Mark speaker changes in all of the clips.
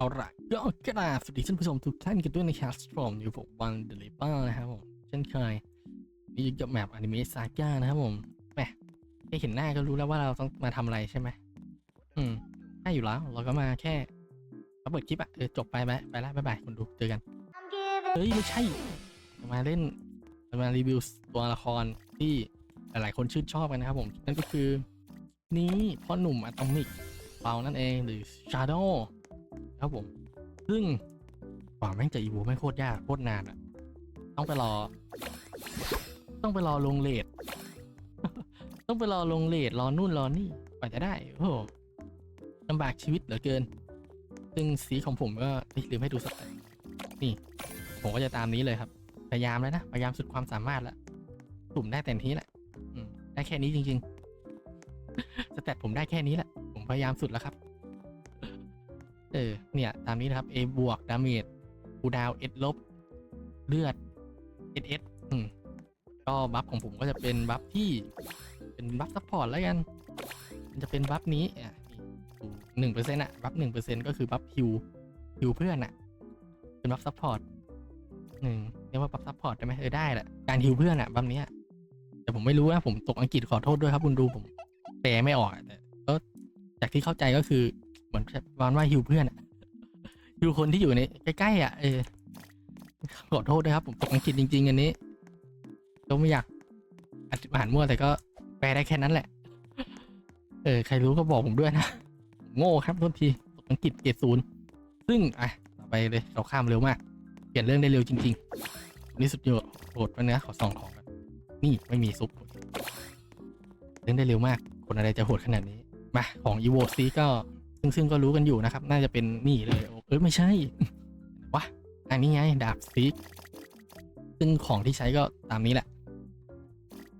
Speaker 1: เอาละก็กราบสวัสดีท่านผู้ชมทุกท่านกันด้วยนะครับสตรมอยู่ผมวันเดลิเปอร์นะครับผมเช่นเคยนี่กับแมปอนิเมะซาก้านะครับผมแหมแค่เห็นหน้าก็รู้แล้วว่าเราต้องมาทำอะไรใช่ไหมอืมใช่อยู่แล้ว เราก็มาแค่มาเปิดคลิปอะเออจบไปไหมไปแล้วบ๊ายบายคนดูเจอกันเฮ้ยไม่ใช่จะมาเล่นจะมารีวิวตัวละครที่หลายๆคนชื่นชอบกันนะครับผมนั่นก็คือ นี่พ่อหนุ่มอะตอมิกเปานั่นเองหรือ Shadow ครับผม ซึ่งกว่าแม่งจะอีโวไม่งโคตรยากโคตรนานอะต้องไปรอ ต้องไปรอลงเลทต้องไปรอลงเลทรอนู่นรอนี่กว่าจะได้โอ้โหลำบากชีวิตเหลือเกิน ซึ่งสีของผมก็ลืมให้ดูสเตตนี่ ผมก็จะตามนี้เลยครับ พยายามแล้วนะพยายามสุดความสามารถแล้วสุ่มได้แต่นี้แหละได้แค่นี้จริง ๆสเตตผมได้แค่นี้แหละ ผมพยายามสุดแล้วครับ เออ เนี่ย ตามนี้นะครับ A บวกดาเมจคูดาวเอลบ เลือด S S อืม ก็บัฟของผมก็จะเป็นบัฟที่ เป็นบัฟซัพพอร์ตแล้วกัน มันจะเป็นบัฟนี้อะหนึ่งเปอร์เซ็นต์อะบัฟหนึ่งเปอร์เซ็นต์ก็คือบัฟฮิวฮิวเพื่อนอะ เป็นบัฟซัพพอร์ตหนึ่งเรียกว่าบัฟซัพพอร์ตได้ไหมเออได้แหละ การฮิวเพื่อนอะบัฟเนี้ยแต่ผมไม่รู้นะผมตกอังกฤษขอโทษด้วยครับคุณดูผมแปลไม่ออกแต่ก็จากที่เข้าใจก็คือ เหมือนประมาณว่าฮิวเพื่อนอะฮิวคนที่อยู่ในใกล้ๆอะเออขอโทษนะครับผมตกอังกฤษจริง ๆ อันนี้ก็ไม่อยากอ่านมั่วแต่ก็แปลได้แค่นั้นแหละ เออ ใครรู้ก็บอกผมด้วยนะ โง่ครับโทษทีตกอังกฤษเกรดศูนย์ซึ่งอะต่อไปเลยเราข้ามเร็วมาก เปลี่ยนเรื่องได้เร็วจริงๆนี่สุดยอดโหดไปเนื้อขอส่องของกันนี่ไม่มีซุปเรื่องได้เร็วมาก คนอะไรจะโหดขนาดนี้มาของ e v o ซีก็ ซึ่งซึ่งก็รู้กันอยู่นะครับ น่าจะเป็นนี่เลยเอ้ยไม่ใช่วะอันนี้ไงดาบซีกซึ่งของที่ใช้ก็ตามนี้แหละ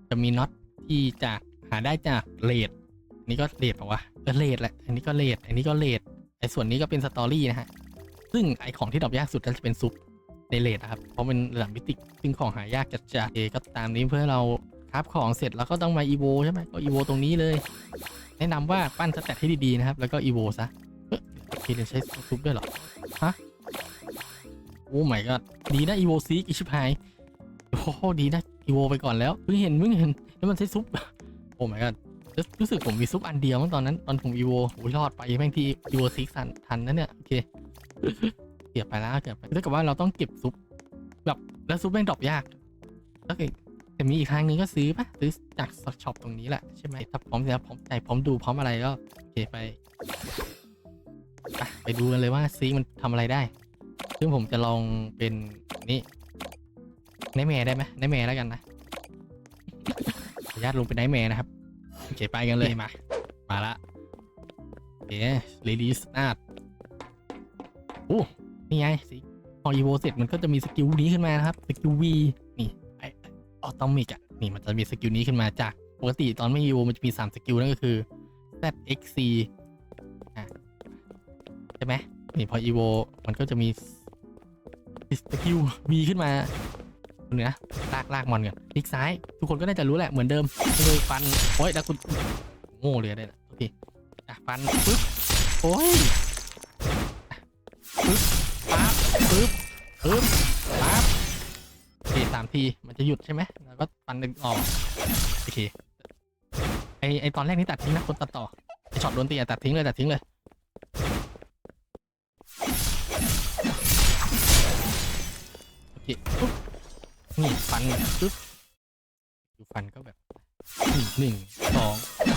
Speaker 1: จะมีน็อตที่จากหาได้จากเลดอันนี้ก็เลดปล่าวะเออเลดแหละ อันนี้ก็เลดอันนี้ก็เลดไอ้ส่วนนี้ก็เป็นสตอรี่นะฮะ ซึ่งไอของที่ดรอปยากสุดก็จะเป็นซุปในเลดนะครับ เพราะเป็นระดับมิติซึ่งของหายากจัดจ้เอก็ตามนี้เพื่อเราคราฟของเสร็จแล้วก็ต้องมาอีโวใช่ไหมก็อีโวตรงนี้เลย แนะนำว่าปั้นสแตทให้ดีๆนะครับ แล้วก็อีโวซะเอ๊ะทีเรียใช้ซุปด้วยเหรอ ฮะ โอ้ไม่ก็ดีนะอีโวซีกอิชิพายโอ้ดีนะอีโวไปก่อนแล้วเพิ่งเห็นเพิ่งเห็นแล้วมันใช้ซุป โอ้ไม่ก็รู้สึกผมมีซุปอันเดียวมั้งตอนนั้น ตอนผมอีโวโอ้ยรอดไปแม่งที่อีโวซิกทันทันนะเนี่ย โอเคเก็บไปแล้วเก็บไปถ้าเกิดว่าเราต้องเก็บซุปแบบแล้วซุปแม่งดรอปยากแล้วก็ แต่มีอีกทางหนึงก็ซื้อปะซื้อจากช็อปตรงนี้แหละใช่ไหมถ้าพร้อมแล้วพร้อมใจพร้อมดูพร้อมอะไรก็โอเคไปไปไปดูกันเลยว่าซีมันทำอะไรได้ ซึ่งผมจะลองเป็นนี่ไนแมร์ได้ไหมไนแมร์แล้วกันนะขออนุญาตลงเป็นไนแมร์นะครับโอเคไปกันเลยมา มาละโอเค release art โอ้นี่ไงสิพออีโวเสร็จมันก็จะมีสกิลนี้ขึ้นมานะครับ สกิล V นี่ไอ ออโตมิกอะนี่มันจะมีสกิลนี้ขึ้นมาจากปกติตอนไม่อีโวมันจะมี3สกิลนั่นก็คือ ZXC อะใช่ไหมนี่พออีโวมันก็จะมีสกิล V ขึ้นมาเนื้อลากลากมอนกันคลิกซ้าย ทุกคนก็น่าจะรู้แหละเหมือนเดิมเลยฟันโอ้ยแล้วคุณโง่เลยได้ละโอเคอะฟันปึ๊บโอ้ยปึ๊บปั๊บปึ๊บปึ๊บามทีมันจะหยุดใช่ไหมแล้วก็ปันหนึ่งออกโอเคไอไอตอนแรกนี่ตัดทิ้งนะคนตัดต่อไอช็อตโดนตีอะตัดทิ้งเลยตัดทิ้งเลยโอเคปุ๊บนี่ฟันปึ๊บดูฟันก็แบบหนึ่งหนึ่งสอง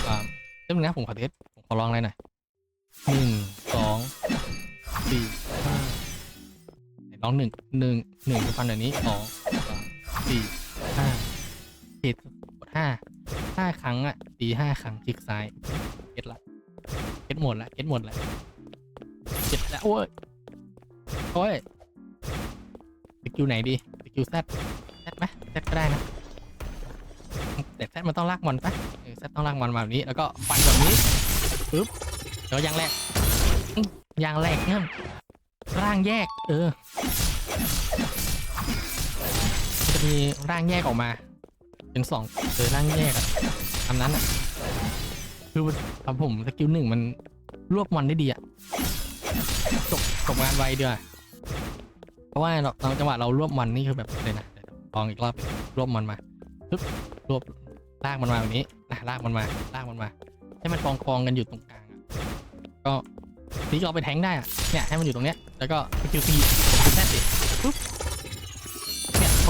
Speaker 1: สามเริ่มงนะผมขอเทสผมขอลองอะไรหน่อยหนึ่งสองสี่ห้าลองหนึ่งหนึ่งหนึ่งดูฟันแบบนี้สองสา สี่ห้าเจ็ดกดห้าห้าครั้งอะตีห้าครั้งคลิกซ้ายเก็ตละเก็ตหมดละเก็ตหมดละเจ็ดละโอ้ยโอ้ยสกิลไหนดีสกิลแซดแซดไหมแซดก็ได้นะแต่แซดมันต้องลากมอนปะแซดต้องลากมอนมาแบบนี้ แล้วก็ฟันแบบนี้ปึ๊บแล้วยางแรกยางแรกเนี่ยร่างแยก เออ มีร่างแยกออกมา เป็นสองเออร่างแยกอะอันนั้นอะคือทำผมสกิลหนึ่งมันรวบมอนได้ดีอะจบจบงานไวเดียวาเพราะว่าเราตอนจังหวะเรารวบมันนี่คือแบบเลยนะลองอีกรอบรวบมันมาปึ๊บรวบลากมันมาแบบนี้นะลากมันมาลากมันมา ให้มันกองกองกันอยู่ตรงกลางอะก็นี่ก็เอาไปแทงได้อะเนี่ยให้มันอยู่ตรงเนี้ยแล้วก็สกิลซีแน่สิ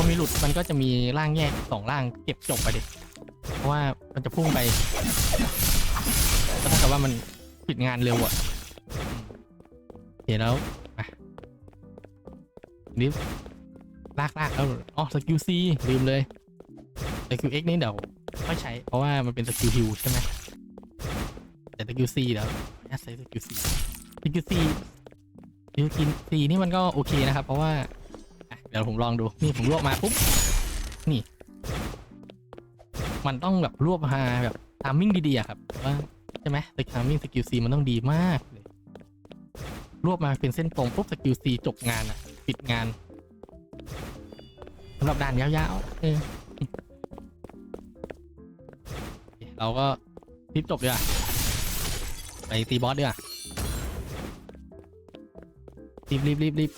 Speaker 1: มีหลุดมันก็จะมีร่างแยกสองร่างเก็บจบไปดิเพราะว่ามันจะพุ่งไปก็เท่ากับว่ามันปิดงานเร็วอะอืมโอเคแล้วมานี่ลากลากแล้วอ๋อสกิลซีลืมเลยสกิลเอ็กนี่เดี๋ยวค่อยใช้ เพราะว่ามันเป็นสกิลฮิวใช่ไหมแต่สกิลซีแล้วแอดใช้สกิลซีสกิลซีสกิลซีนี่มันก็โอเคนะครับ เพราะว่า ดี๋ยวผมลองดู นี่ผมรวบมาปุ๊บ นี่ มันต้องแบบรวบมาแบบทามมิ่งดีๆอะครับว่าใช่ไหมแต่ทามมิ่งสกิลซีมันต้องดีมากเลยรวบมาเป็นเส้นตรงปุ๊บสกิลซีจบงานอะปิดงานสำหรับด่านยาวๆเออเราก็รีบจบดีกว่าไปตีบอสดีกว่ารีบรีบรีบรีบ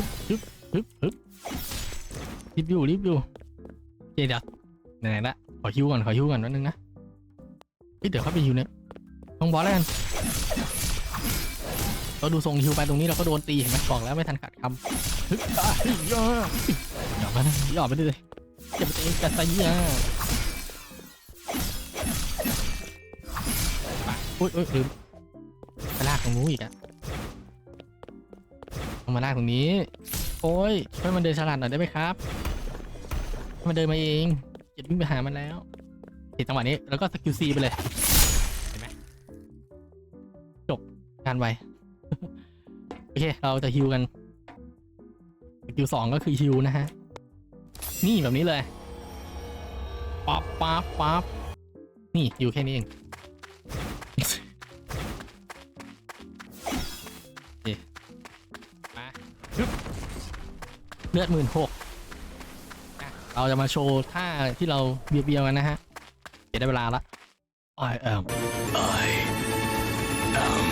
Speaker 1: ฮึบฮึบฮึบฮึบรีบอยู่รีบอยู่เคเดี๋ยวไหนๆละขอฮิวก่อนขอฮิวก่อนนิดนึงนะเฮ้ยเดี๋ยวเขาไปฮิวเนี่ยต้องบอสแล้วกันเราดูทรงฮิวไปตรงนี้เราก็โดนตีเห็นไหมบอกแล้วไม่ทันขาดคำฮึบอะเฮ้ยย่าหยอกมานะหยอกไปเลยจะไปเตะกันซะยี่อะอุ้ยอุ้ยลืมมาลากตรงนู้นอีกอะ มาลากตรงนี้ โอ้ยช่วยมันเดินฉลาดหน่อยได้ไหมครับให้มันเดินมาเองจะวิ่งไปหามันแล้วเห็นจังหวะนี้แล้วก็สกิลซีไปเลยเห็นไหมจบการไวโอเค เราจะฮิวกันสกิลสองก็คือฮิวนะฮะ นี่แบบนี้เลยปั๊บปั๊บปั๊บนี่ฮิวแค่นี้เอง เลือดหมื่นหกเราจะมาโชว์ท่าที่เราเบียวๆกันนะฮะเดี๋ยวได้เวลาละ I am
Speaker 2: I am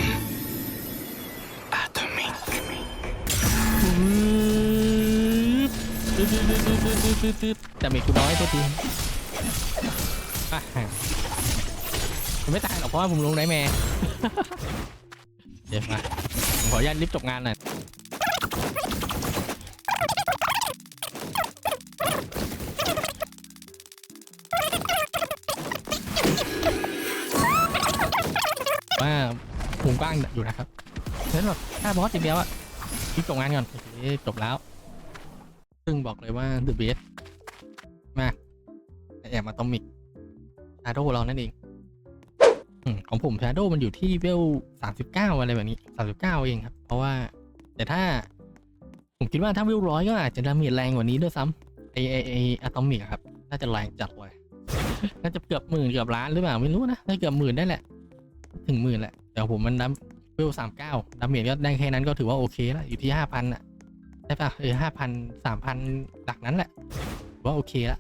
Speaker 2: atomic.
Speaker 1: แต่เมฆกูน้อยตัวทีอะผมไม่ตายหรอกเพราะว่าผมลงได้แม่ เดี๋ยวมาผมขออนุญาตรีบจบงานหน่อยางอยู่นะครับเพราะฉะนั้นแบบถ้าบอสทีเดียวอะรีบจบงานก่อนโอเคจบแล้ว ซึ่งบอกเลยว่า The Best มากแอบมาตอมิกชาโดเรานั่นเองอของผมชาโดมันอยู่ที่เวลสามสิบเก้าอะไรแบบนี้สามสิบเก้าเองครับ เพราะว่า แต่ถ้า ผมคิดว่าถ้าเวลร้อยก็อาจจะดาเมจแรงกว่านี้ด้วยซ้ำไอไอไออะตอมิกครับ น่าจะแรงจัดเลยน่าจะเกือบหมื่นเกือบล้านหรือเปล่าไม่รู้นะน่าเกือบหมื่นได้แหละ ถึงหมื่นแหละ แต่ผมมันดัมเวลสามเก้าดาเมจก็ได้แค่นั้นก็ถือว่าโอเคแล้วอยู่ที่ห้าพันอะใช่ปะเออห้าพันสามพันหลักนั้นแหละถือว่าโอเคละ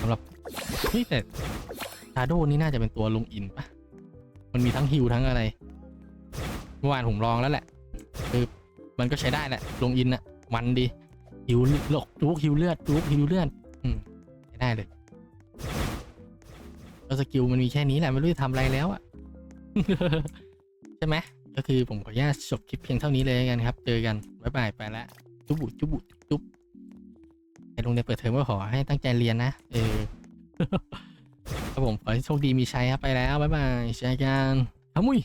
Speaker 1: สำหรับเฮ้ยแต่ชาโดนี่น่าจะเป็นตัวลงอินปะมันมีทั้งฮิวทั้งอะไร เมื่อวานผมลองแล้วแหละคือมันก็ใช้ได้แหละ ลงอินอะมันดีฮิวหลกจุกฮิวเลือดจุกฮิวเลือด อืมใช้ได้เลย แล้วสกิลมันมีแค่นี้แหละไม่รู้จะทำอะไรแล้วอะใช่ไหมก็คือผมขออนุญาตจบคลิปเพียงเท่านี้เลยกันครับ เจอกันบ๊ายบายไปแล้วจุบุจุบุจุบไอโรงเรียนเปิดเทอมก็ขอให้ตั้งใจเรียนนะเออครับผมขอให้โชคดีมีชัยครับไปแล้วบ๊ายบายเจอกันขมุย